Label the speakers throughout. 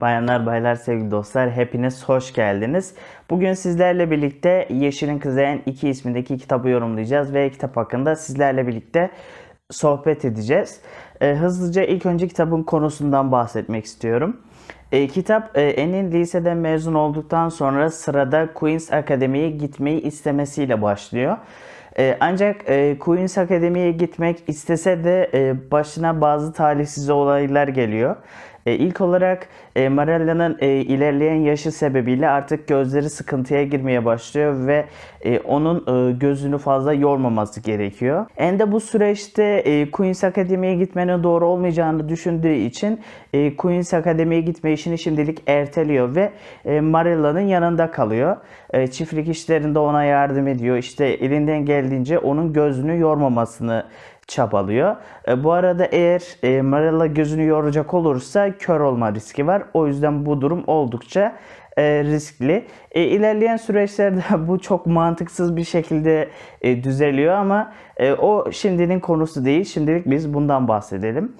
Speaker 1: Bayanlar, baylar, sevgili dostlar hepiniz hoş geldiniz. Bugün sizlerle birlikte Yeşil'in Kızıyan 2 ismindeki kitabı yorumlayacağız ve kitap hakkında sizlerle birlikte sohbet edeceğiz. Ee, hızlıca ilk önce kitabın konusundan bahsetmek istiyorum. Ee, kitap e, En'in liseden mezun olduktan sonra sırada Queen's Akademi'ye gitmeyi istemesiyle başlıyor. Ee, ancak e, Queen's Akademi'ye gitmek istese de e, başına bazı talihsiz olaylar geliyor. E, ilk olarak e, Marella'nın e, ilerleyen yaşı sebebiyle artık gözleri sıkıntıya girmeye başlıyor ve e, onun e, gözünü fazla yormaması gerekiyor. En de bu süreçte e, Queen's Akademi'ye gitmenin doğru olmayacağını düşündüğü için e, Queen's Akademi'ye gitme işini şimdilik erteliyor ve e, Marella'nın yanında kalıyor. E, çiftlik işlerinde ona yardım ediyor. İşte elinden geldiğince onun gözünü yormamasını çabalıyor. E, bu arada eğer e, Marella gözünü yoracak olursa kör olma riski var. O yüzden bu durum oldukça e, riskli. E, ilerleyen süreçlerde bu çok mantıksız bir şekilde e, düzeliyor ama e, o şimdinin konusu değil. Şimdilik biz bundan bahsedelim.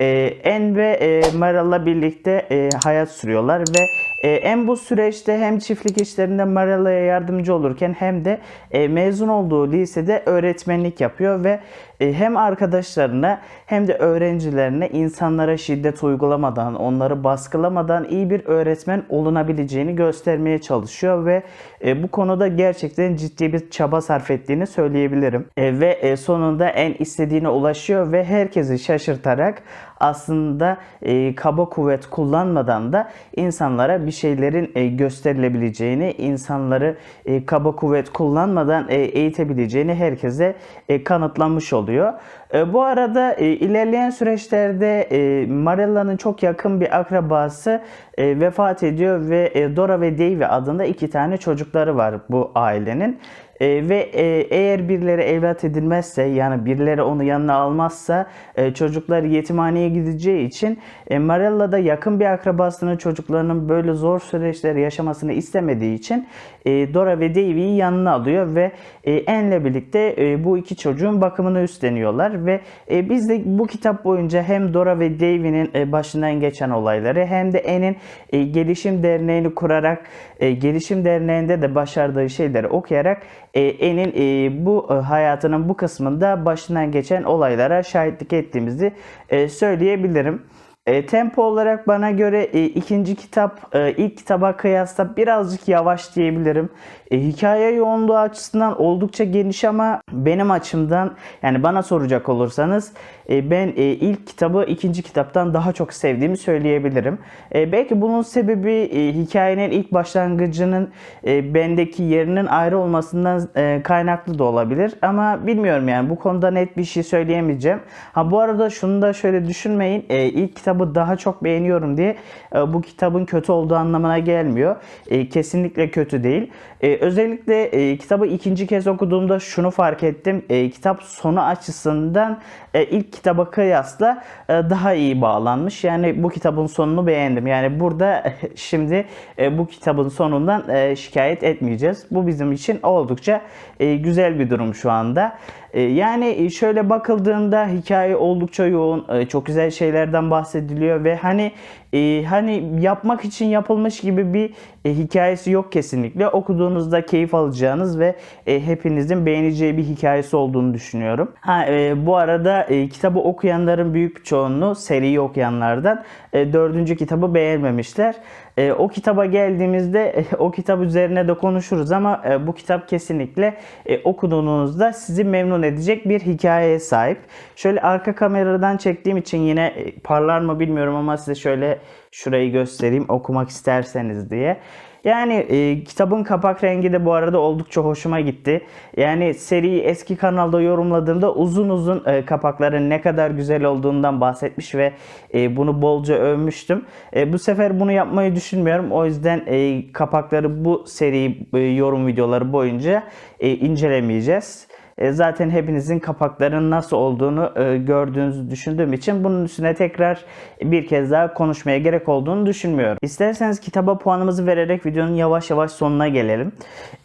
Speaker 1: E, en ve e, Marella birlikte e, hayat sürüyorlar ve e, en bu süreçte hem çiftlik işlerinde Marella'ya yardımcı olurken hem de e, mezun olduğu lisede öğretmenlik yapıyor ve hem arkadaşlarına hem de öğrencilerine insanlara şiddet uygulamadan, onları baskılamadan iyi bir öğretmen olunabileceğini göstermeye çalışıyor ve e, bu konuda gerçekten ciddi bir çaba sarf ettiğini söyleyebilirim. E, ve e, sonunda en istediğine ulaşıyor ve herkesi şaşırtarak aslında e, kaba kuvvet kullanmadan da insanlara bir şeylerin e, gösterilebileceğini, insanları e, kaba kuvvet kullanmadan e, eğitebileceğini herkese e, kanıtlanmış oluyor. E, bu arada e, ilerleyen süreçlerde e, Marella'nın çok yakın bir akrabası vefat ediyor ve Dora ve Davy adında iki tane çocukları var bu ailenin. E, ve e, eğer birileri evlat edilmezse yani birileri onu yanına almazsa e, çocuklar yetimhaneye gideceği için e, Marella da yakın bir akrabasının çocuklarının böyle zor süreçleri yaşamasını istemediği için e, Dora ve Davy'yi yanına alıyor ve e, Anne'le birlikte e, bu iki çocuğun bakımını üstleniyorlar ve e, biz de bu kitap boyunca hem Dora ve Davy'nin e, başından geçen olayları hem de Anne'in e, gelişim derneğini kurarak e, gelişim derneğinde de başardığı şeyleri okuyarak e, En'in e, bu e, hayatının bu kısmında başından geçen olaylara şahitlik ettiğimizi e, söyleyebilirim. E, tempo olarak bana göre e, ikinci kitap e, ilk kitaba kıyasla birazcık yavaş diyebilirim. E, hikaye yoğunluğu açısından oldukça geniş ama benim açımdan yani bana soracak olursanız e, ben e, ilk kitabı ikinci kitaptan daha çok sevdiğimi söyleyebilirim. E, belki bunun sebebi e, hikayenin ilk başlangıcının e, bendeki yerinin ayrı olmasından e, kaynaklı da olabilir ama bilmiyorum yani bu konuda net bir şey söyleyemeyeceğim. Ha bu arada şunu da şöyle düşünmeyin. E, ilk kitabı daha çok beğeniyorum diye e, bu kitabın kötü olduğu anlamına gelmiyor. E, kesinlikle kötü değil. E, özellikle e, kitabı ikinci kez okuduğumda şunu fark ettim. E, kitap sonu açısından e, ilk kitaba kıyasla e, daha iyi bağlanmış. Yani bu kitabın sonunu beğendim. Yani burada şimdi e, bu kitabın sonundan e, şikayet etmeyeceğiz. Bu bizim için oldukça e, güzel bir durum şu anda. E, Yani şöyle bakıldığında hikaye oldukça yoğun, e, çok güzel şeylerden bahsediliyor ve hani e, hani yapmak için yapılmış gibi bir e, hikayesi yok kesinlikle. Okuduğunuzda keyif alacağınız ve e, hepinizin beğeneceği bir hikayesi olduğunu düşünüyorum. Ha e, bu arada e, kitabı okuyanların büyük bir çoğunluğu seriyi okuyanlardan e, dördüncü kitabı beğenmemişler. E, o kitaba geldiğimizde e, o kitap üzerine de konuşuruz ama e, bu kitap kesinlikle e, okuduğunuzda sizi memnun edecek bir hikayeye sahip. Şöyle arka kameradan çektiğim için yine e, parlar mı bilmiyorum ama size şöyle şurayı göstereyim okumak isterseniz diye. Yani e, kitabın kapak rengi de bu arada oldukça hoşuma gitti. Yani seriyi eski kanalda yorumladığımda uzun uzun e, kapakların ne kadar güzel olduğundan bahsetmiş ve e, bunu bolca övmüştüm. E, bu sefer bunu yapmayı düşünmüyorum. O yüzden e, kapakları bu seri e, yorum videoları boyunca e, incelemeyeceğiz. E, zaten hepinizin kapaklarının nasıl olduğunu e, gördüğünüzü düşündüğüm için bunun üstüne tekrar bir kez daha konuşmaya gerek olduğunu düşünmüyorum. İsterseniz kitaba puanımızı vererek videonun yavaş yavaş sonuna gelelim.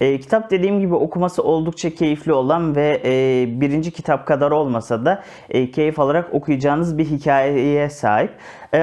Speaker 1: E, kitap dediğim gibi okuması oldukça keyifli olan ve birinci kitap kadar olmasa da keyif alarak okuyacağınız bir hikayeye sahip.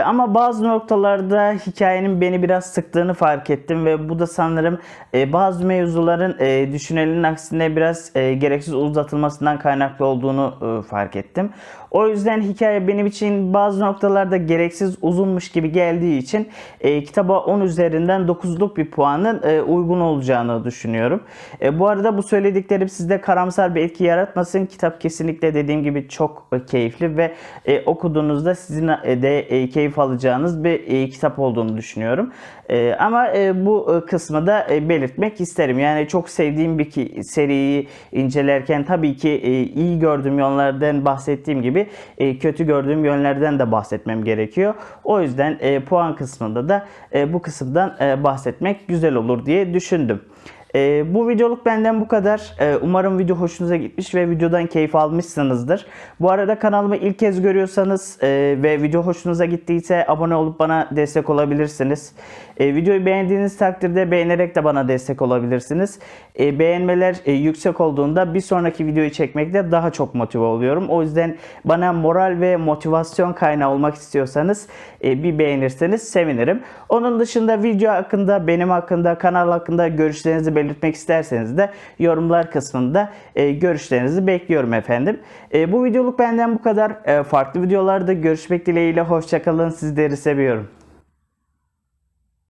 Speaker 1: Ama bazı noktalarda hikayenin beni biraz sıktığını fark ettim ve bu da sanırım bazı mevzuların e, aksine biraz gereksiz uzatılmasından kaynaklı olduğunu e, fark ettim. O yüzden hikaye benim için bazı noktalarda gereksiz uzunmuş gibi geldiği için e, kitaba 10 üzerinden 9'luk bir puanın e, uygun olacağını düşünüyorum. E, bu arada bu söylediklerim sizde karamsar bir etki yaratmasın. Kitap kesinlikle dediğim gibi çok e, keyifli ve e, okuduğunuzda sizin e, de e, keyif alacağınız bir e, kitap olduğunu düşünüyorum. E, ama e, bu e, kısmı da e, belirtmek isterim. Yani çok sevdiğim bir ki, seriyi incelerken tabii ki e, iyi gördüğüm yönlerden bahsettiğim gibi e, kötü gördüğüm yönlerden de bahsetmem gerekiyor. O yüzden e, puan kısmında da e, bu kısımdan e, bahsetmek güzel olur diye düşündüm. Ee, bu videoluk benden bu kadar. Ee, umarım video hoşunuza gitmiş ve videodan keyif almışsınızdır. Bu arada kanalımı ilk kez görüyorsanız e, ve video hoşunuza gittiyse abone olup bana destek olabilirsiniz. E, videoyu beğendiğiniz takdirde beğenerek de bana destek olabilirsiniz. E, beğenmeler e, yüksek olduğunda bir sonraki videoyu çekmekte daha çok motive oluyorum. O yüzden bana moral ve motivasyon kaynağı olmak istiyorsanız e, bir beğenirseniz sevinirim. Onun dışında video hakkında, benim hakkında, kanal hakkında görüşlerinizi belirtmek isterseniz de yorumlar kısmında e, görüşlerinizi bekliyorum efendim. E, bu videoluk benden bu kadar. E, farklı videolarda görüşmek dileğiyle. Hoşçakalın. Sizleri seviyorum.